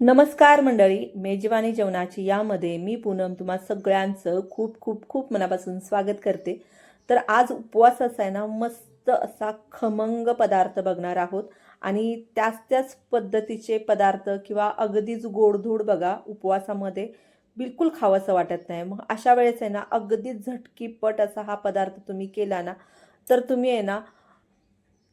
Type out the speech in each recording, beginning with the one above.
नमस्कार मंडळी मेजवानी जेवणाची यामध्ये मी पूनम तुम्हा सगळ्यांचं खूप खूप खूप मनापासून स्वागत करते. तर आज उपवास आहे ना मस्त असा खमंग पदार्थ बघणार आहोत. आणि त्याच त्याच पद्धतीचे पदार्थ किंवा अगदीच गोडधोड बघा उपवासामध्ये. बिलकुल खावंसं वाटत नाही. मग अशा वेळेस आहे ना अगदीच झटकीपट असा हा पदार्थ तुम्ही केला ना तर तुम्ही आहे ना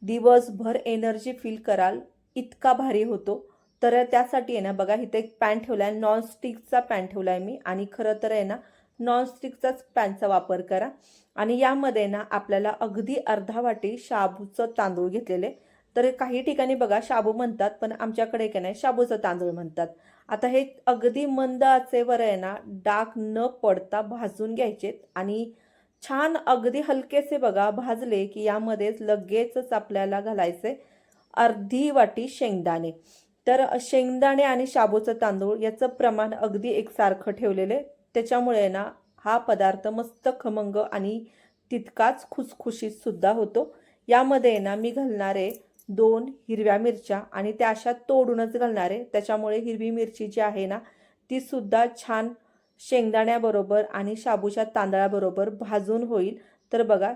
दिवसभर एनर्जी फील कराल. इतका भारी होतो. तर त्यासाठी आहे ना बघा इथे एक पॅन ठेवला आहे नॉनस्टिकचा पॅन ठेवला आहे मी. आणि खरं तर आहे ना नॉनस्टिकचाच पॅनचा वापर करा. आणि यामध्ये ना आपल्याला अगदी अर्धा वाटी शाबूचं तांदूळ घेतलेले. तर काही ठिकाणी बघा शाबू म्हणतात पण आमच्याकडे काय नाही शाबूचं तांदूळ म्हणतात. आता हे अगदी मंद आचेवर आहे ना डाग न पडता भाजून घ्यायचेत आणि छान अगदी हलकेसे बघा भाजले की यामध्येच लगेचच आपल्याला घालायचे अर्धी वाटी शेंगदाणे. तर शेंगदाणे आणि शाबूचं तांदूळ याचं प्रमाण अगदी एकसारखं ठेवलेले त्याच्यामुळे ना हा पदार्थ मस्त खमंग आणि तितकाच खुसखुशीत सुद्धा होतो. यामध्ये ना मी घालणारे दोन हिरव्या मिरच्या आणि त्या अशा तोडूनच घालणारे त्याच्यामुळे हिरवी मिरची जी आहे ना ती सुद्धा छान शेंगदाण्याबरोबर आणि शाबूच्या तांदळाबरोबर भाजून होईल. तर बघा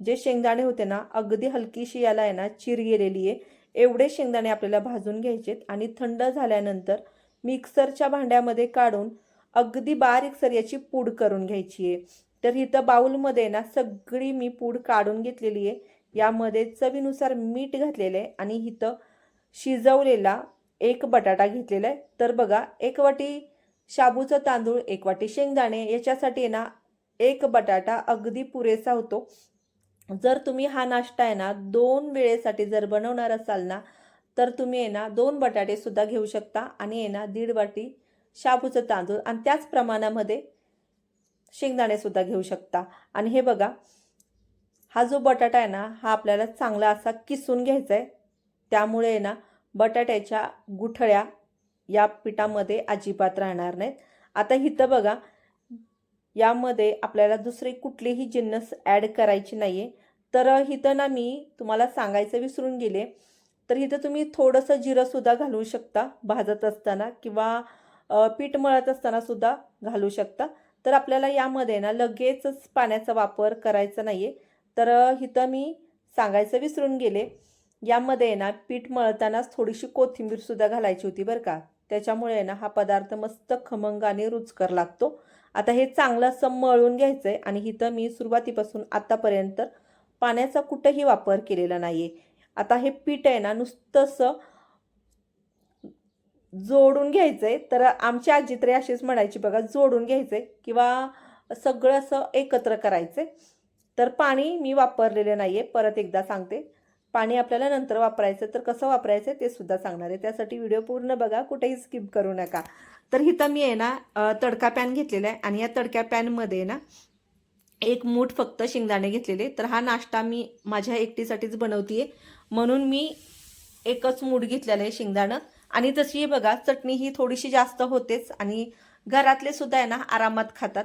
जे शेंगदाणे होते ना अगदी हलकीशी याला आहे ना चिर गेलेली आहे. एवढे शेंगदाणे आपल्याला भाजून घ्यायचेत आणि थंड झाल्यानंतर मिक्सरच्या भांड्यामध्ये काढून अगदी बारीक सर याची पूड करून घ्यायची आहे. तर इथं बाऊलमध्ये ना सगळी मी पूड काढून घेतलेली आहे. यामध्ये चवीनुसार मीठ घातलेलं आहे आणि इथं शिजवलेला एक बटाटा घेतलेला आहे. तर बघा एक वाटी शाबूचं तांदूळ एक वाटी शेंगदाणे याच्यासाठी आहे ना एक बटाटा अगदी पुरेसा होतो. जर तुम्ही हा नाश्ता आहे ना दोन वेळेसाठी जर बनवणार असाल ना तर तुम्ही आहे ना दोन बटाटेसुद्धा घेऊ शकता आणि आहे ना दीड वाटी शाबूचं तांदूळ आणि त्याच प्रमाणामध्ये शेंगदाणेसुद्धा घेऊ शकता. आणि हे बघा हा जो बटाटा आहे ना हा आपल्याला चांगला असा किसून घ्यायचा आहे त्यामुळे आहे ना बटाट्याच्या गुठळ्या या पिठामध्ये अजिबात राहणार नाहीत. आता इथं बघा यामध्ये आपल्याला दुसरी कुठलीही जिन्नस ॲड करायची नाही आहे तर इथं ना मी तुम्हाला सांगायचं विसरून गेले. तर इथं तुम्ही थोडंसं जिरंसुद्धा घालू शकता भाजत असताना किंवा पीठ मळत असताना सुद्धा घालू शकता. तर आपल्याला यामध्ये ना लगेचच पाण्याचा वापर करायचा नाही आहे तर इथं मी सांगायचं विसरून गेले. यामध्ये ना पीठ मळतानाच थोडीशी कोथिंबीरसुद्धा घालायची होती बरं का. त्याच्यामुळे ना हा पदार्थ मस्त खमंग आणि रुचकर लागतो. आता हे चांगलं असं मळून घ्यायचं आहे आणि इथं मी सुरुवातीपासून आत्तापर्यंत पाण्याचा कुठंही वापर केलेला नाही आहे आता हे पीठ आहे ना नुसतं असं जोडून घ्यायचं आहे तर आमची आजी तरी अशीच म्हणायची बघा जोडून घ्यायचं आहे किंवा सगळं असं एकत्र करायचं आहे तर पाणी मी वापरलेलं नाही आहे परत एकदा सांगते. पाणी आपल्याला नंतर वापरायचं तर कसं वापरायचं ते सुद्धा सांगणार आहे. त्यासाठी व्हिडिओ पूर्ण बघा कुठेही स्किप करू नका. तर हिथं मी आहे ना तडका पॅन घेतलेला आहे आणि या तडक्या पॅनमध्ये ना एक मूठ फक्त शेंगदाणे घेतलेले तर हा नाश्ता मी माझ्या एकटीसाठीच बनवते म्हणून मी एकच मूठ घेतलेलं आहे शेंगदाणं. आणि तशी बघा चटणी ही थोडीशी जास्त होतेच आणि घरातले सुद्धा आहे ना आरामात खातात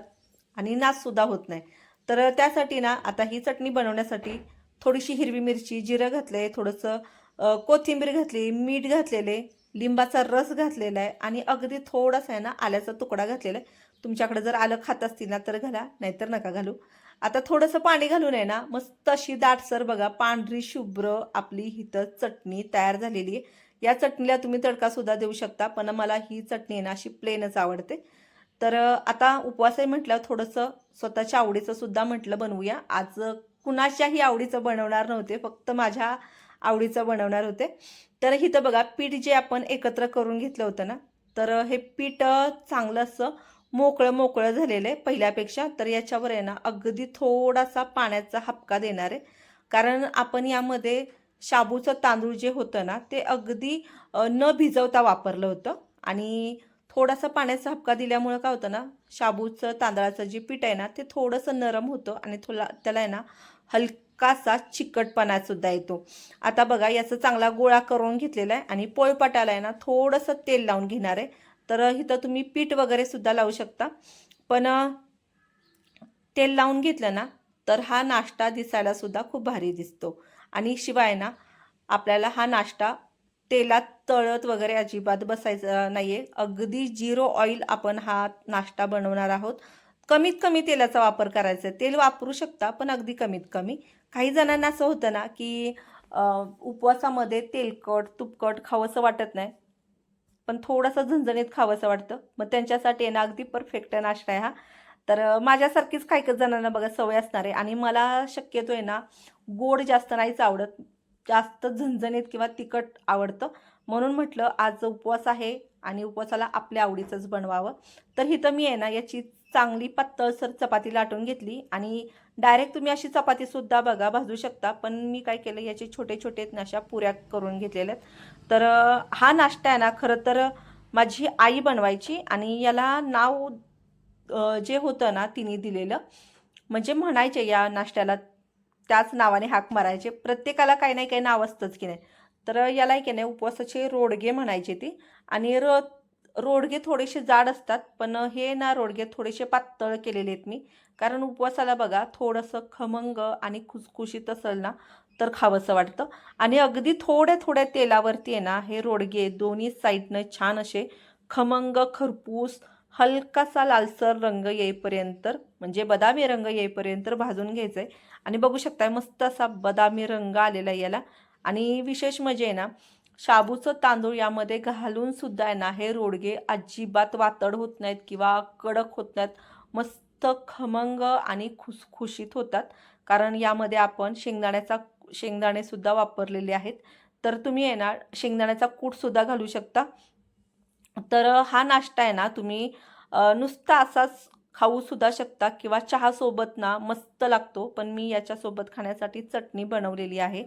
आणि नाचसुद्धा होत नाही. तर त्यासाठी ना आता ही चटणी बनवण्यासाठी थोडीशी हिरवी मिरची जिरं घातलं आहे थोडंसं कोथिंबीर घातली मीठ घातलेले लिंबाचा रस घातलेला आहे आणि अगदी थोडासा आहे ना आल्याचा तुकडा घातलेला आहे तुमच्याकडे जर आलं खात असतील ना तर घाला नाहीतर नका घालू. आता थोडंसं पाणी घालून आहे ना मस्त अशी दाटसर बघा पांढरी शुभ्र आपली हिथं चटणी तयार झालेली आहे. या चटणीला तुम्ही तडकासुद्धा देऊ शकता पण मला ही चटणी आहे ना अशी प्लेनच आवडते. तर आता उपवासही म्हटलं थोडंसं स्वतःच्या आवडीचं सुद्धा म्हटलं बनवूया. आज कुणाच्याही आवडीचं बनवणार नव्हते फक्त माझ्या आवडीचं बनवणार होते. तर इथं बघा पीठ जे आपण एकत्र करून घेतलं होतं ना तर हे पीठ चांगलं असं मोकळं मोकळं झालेलं आहे पहिल्यापेक्षा. तर याच्यावर आहे ना अगदी थोडासा पाण्याचा हपका देणार आहे. कारण आपण यामध्ये शाबूचं तांदूळ जे होतं ना ते अगदी न भिजवता वापरलं होतं. आणि थोडासा पाण्याचा हपका दिल्यामुळं काय होतं ना शाबूचं तांदळाचं जे पीठ आहे ना ते थोडंसं नरम होतं आणि थोडा त्याला आहे ना हलकासा चिकटपणासुद्धा येतो. आता बघा याचा चांगला गोळा करून घेतलेला आहे आणि पोळपाटाला आहे ना थोडंसं तेल लावून घेणार आहे. तर इथं तुम्ही पीठ वगैरे सुद्धा लावू शकता. पण तेल लावून घेतलं ना तर हा नाश्ता दिसायला सुद्धा खूप भारी दिसतो. आणि शिवाय ना आपल्याला हा नाश्ता तेलात तळत वगैरे अजिबात बसायचं नाही आहे अगदी झिरो ऑइल आपण हा नाश्ता बनवणार आहोत. कमीत कमी तेलाचा वापर करायचा. आहे तेल वापरू शकता पण अगदी कमीत कमी. काही जणांना असं होतं ना की उपवासामध्ये तेलकट तुपकट खावंसं वाटत नाही. पण थोडंसं झणझणीत खावंसं वाटतं. मग त्यांच्यासाठी ना अगदी परफेक्ट नाश्ता आहे हा. तर माझ्यासारखीच काही काही जणांना बघा सवय असणार आहे. आणि मला शक्यतो आहे ना गोड जास्त नाहीच आवडत. जास्त झणझणीत किंवा तिखट आवडतं. म्हणून म्हटलं आज उपवास आहे आणि उपवासाला आपल्या आवडीचंच बनवावं. तर इथं मी आहे ना याची चांगली पातळसर चपाती लाटून घेतली. आणि डायरेक्ट तुम्ही अशी चपातीसुद्धा बघा भाजू शकता. पण मी काय केलं याचे छोटे छोटे नाशा पुऱ्या करून घेतलेल्या आहेत. तर हा नाश्ता आहे ना खरं तर माझी आई बनवायची आणि याला नाव जे होतं ना तिने दिलेलं. म्हणजे म्हणायचे या नाश्त्याला त्याच नावाने हाक मारायचे. प्रत्येकाला काही नाही काही नाव असतंच की नाही. तर याला की नाही उपवासाचे रोडगे म्हणायचे ते. आणि र रोडगे थोडेसे जाड असतात पण हे ना रोडगे थोडेसे पातळ केलेले आहेत मी. कारण उपवासाला बघा थोडंसं खमंग आणि खुसखुशीत असेल ना तर खावंसं वाटतं. आणि अगदी थोड्या थोड्या तेलावरती आहे ना हे रोडगे दोन्ही साईडनं छान असे खमंग खरपूस हलकासा लालसर रंग येईपर्यंत म्हणजे बदामी रंग येईपर्यंत भाजून घ्यायचं आहे आणि बघू शकताय मस्त असा बदामी रंग आलेला आहे याला. आणि विशेष म्हणजे आहे ना शाबूचं तांदूळ यामध्ये घालून सुद्धा आहे ना हे रोडगे अजिबात वातड होत नाहीत किंवा कडक होत नाहीत. मस्त खमंग आणि खुसखुशीत होतात. कारण यामध्ये आपण शेंगदाण्याचा शेंगदाणेसुद्धा वापरलेले आहेत. तर तुम्ही आहे ना शेंगदाण्याचा कूटसुद्धा घालू शकता. तर हा नाश्ता आहे ना तुम्ही नुसता असाच खाऊसुद्धा शकता किंवा चहासोबत ना मस्त लागतो पण मी याच्यासोबत खाण्यासाठी चटणी बनवलेली आहे.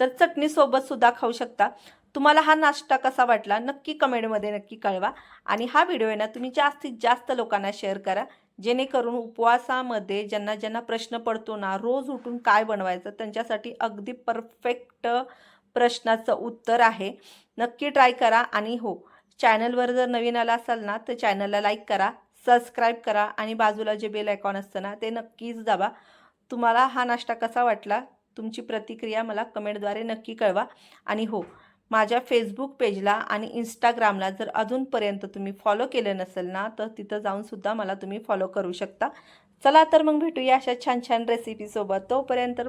तर चटणीसोबतसुद्धा खाऊ शकता. तुम्हाला हा नाश्ता कसा वाटला नक्की कमेंटमध्ये नक्की कळवा. आणि हा व्हिडिओ आहे ना तुम्ही जास्तीत जास्त लोकांना शेअर करा. जेणेकरून उपवासामध्ये ज्यांना ज्यांना प्रश्न पडतो ना रोज उठून काय बनवायचं त्यांच्यासाठी अगदी परफेक्ट प्रश्नाचं उत्तर आहे. नक्की ट्राय करा. आणि हो चॅनलवर जर नवीन आला असाल ना तर चॅनलला लाईक करा. सबस्क्राईब करा आणि बाजूला जे बेल आयकॉन असतं ना ते नक्कीच दाबा. तुम्हाला हा नाश्ता कसा वाटला? तुमची प्रतिक्रिया मला कमेंटद्वारे नक्की कळवा. आणि हो माझ्या फेसबुक पेजला आणि इंस्टाग्रामला जर अजूनपर्यंत तुम्ही फॉलो केलं नसेल ना तर तिथं जाऊनसुद्धा मला तुम्ही फॉलो करू शकता. चला तर मग भेटूया अशा छान छान रेसिपीसोबत तोपर्यंत पा